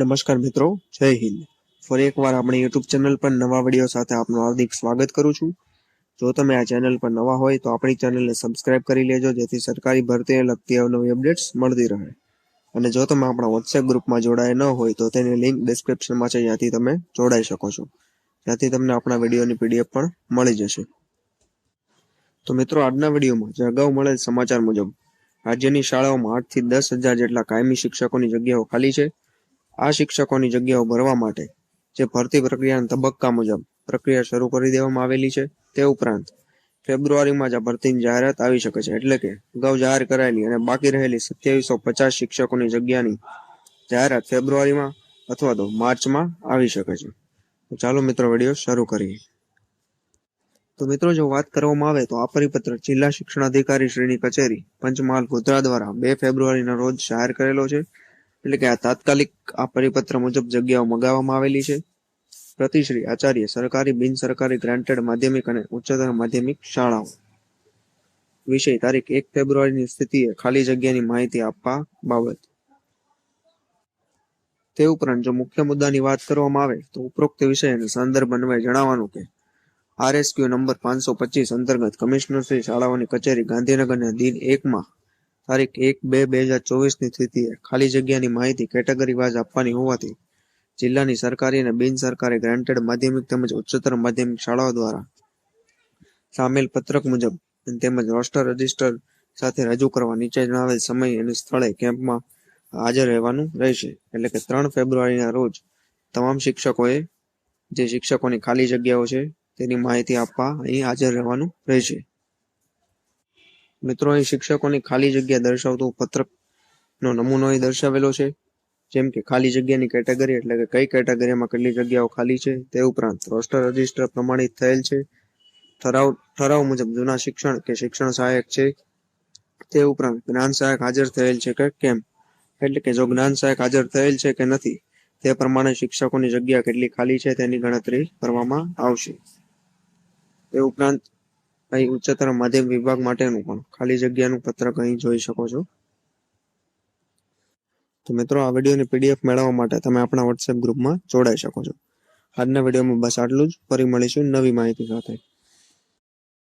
નમસ્કાર મિત્રો, જય હિન્દ. ફરી એકવાર આપણી યુટ્યુબ ચેનલ પર નવા વીડિયો સાથે આપનું હાર્દિક સ્વાગત કરું છું. જો તમે આ ચેનલ પર નવા હોય તો આપણી ચેનલને સબસ્ક્રાઇબ કરી લેજો, જેથી સરકારી ભરતીને લગતી અવનવી અપડેટ્સ મળતી રહે. અને જો તમે આપણા વોટ્સએપ ગ્રુપમાં જોડાયા ન હોય તો તેની લિંક ડિસ્ક્રિપ્શનમાં છે જ્યાંથી તમે જોડાઈ શકો છો. ત્યાંથી તમને આપણા વિડીયોની પીડીએફ પણ મળી જશે. તો મિત્રો, આજના વિડીયોમાં જે અગાઉ મળેલ સમાચાર મુજબ, રાજ્યની શાળાઓમાં આઠથી દસ હજાર જેટલા કાયમી શિક્ષકોની જગ્યાઓ ખાલી છે. આ શિક્ષકોની જગ્યાઓ ભરવા માટે જે ભરતી પ્રક્રિયાના તબક્કા મુજબ પ્રક્રિયા શરૂ કરી દેવામાં આવેલી છે તે ઉપરાંત ફેબ્રુઆરીમાં જ આ ભરતીની જાહેરાત આવી શકે છે. એટલે કે અગાઉ જાહેર કરાયેલી અને બાકી રહેલી સત્યાવીસો પચાસ શિક્ષકોની જગ્યાની જાહેરાત ફેબ્રુઆરીમાં અથવા તો માર્ચમાં આવી શકે છે. ચાલો મિત્રો વીડિયો શરૂ કરીએ. તો મિત્રો જો વાત કરવામાં આવે તો આ પરિપત્ર જિલ્લા શિક્ષણ અધિકારી શ્રીની કચેરી પંચમહાલ ગોધરા દ્વારા બે ફેબ્રુઆરીના રોજ જાહેર કરેલો છે. એટલે કે આ તાત્કાલિક આ પરિપત્ર મુજબ જગ્યાઓ મગાવવામાં આવેલી છે. પ્રતિશ્રી આચાર્ય સરકારી, બિન સરકારી ગ્રાન્ટેડ માધ્યમિક અને ઉચ્ચતર માધ્યમિક શાળાઓ. વિષય તારીખ એક ફેબ્રુઆરીની સ્થિતિએ ખાલી જગ્યાની માહિતી આપવા બાબત. તે ઉપરાંત જો મુખ્ય મુદ્દાની વાત કરવામાં આવે તો ઉપરોક્ત વિષયને સંદર્ભ અન્વયે જણાવવાનું કે આરએસક્યુ નંબર પાંચસો પચીસ અંતર્ગત કમિશનર શ્રી શાળાઓની કચેરી ગાંધીનગરના દિન એકમાં તારીખ એક બે બે હજાર ચોવીસની સ્થિતિએ ખાલી જગ્યાની માહિતી કેટેગરી વાઇઝ આપવાની હોવાથી જિલ્લાની સરકારી અને બિન સરકારી ગ્રાન્ટેડ માધ્યમિક તેમજ ઉચ્ચતર માધ્યમિક શાળાઓ દ્વારા સામેલ પત્રક મુજબ તેમજ રોસ્ટર રજિસ્ટર સાથે રજૂ કરવા નીચે જણાવેલ સમય અને સ્થળે કેમ્પમાં હાજર રહેવાનું રહેશે. એટલે કે ત્રણ ફેબ્રુઆરીના રોજ તમામ શિક્ષકોએ જે શિક્ષકોની ખાલી જગ્યાઓ છે તેની માહિતી આપવા અહીં હાજર રહેવાનું રહેશે. મિત્રો, અહીં શિક્ષકોની ખાલી જગ્યા દર્શાવતું પત્રકનો નમૂનો અહીં દર્શાવેલો છે. જેમ કે ખાલી જગ્યાની કેટેગરી એટલે કે કઈ કેટેગરીમાં કેટલી જગ્યાઓ ખાલી છે તે ઉપરાંત રોસ્ટર રજિસ્ટર પ્રમાણિત થયેલ છે. ઠરાવ ઠરાવ મુજબ જૂના શિક્ષણ કે શિક્ષણ સહાયક છે. તે ઉપરાંત જ્ઞાન સહાયક હાજર થયેલ છે કે કેમ? એટલે કે જો જ્ઞાન સહાયક હાજર થયેલ છે કે નથી, તે પ્રમાણે શિક્ષકોની જગ્યા કેટલી ખાલી છે તેની ગણતરી કરવામાં આવશે. તે ઉપરાંત અહીં ઉચ્ચતર માધ્યમ વિભાગ માટેનું પણ ખાલી જગ્યાનું પત્રક અહીં જોઈ શકો છો. તો મિત્રો, આ વિડીયોની પીડીએફ મેળવવા માટે તમે આપણા વોટ્સએપ ગ્રુપમાં જોડાઈ શકો છો. આજના વિડીયોમાં બસ આટલું જ. ફરી મળીશું નવી માહિતી સાથે.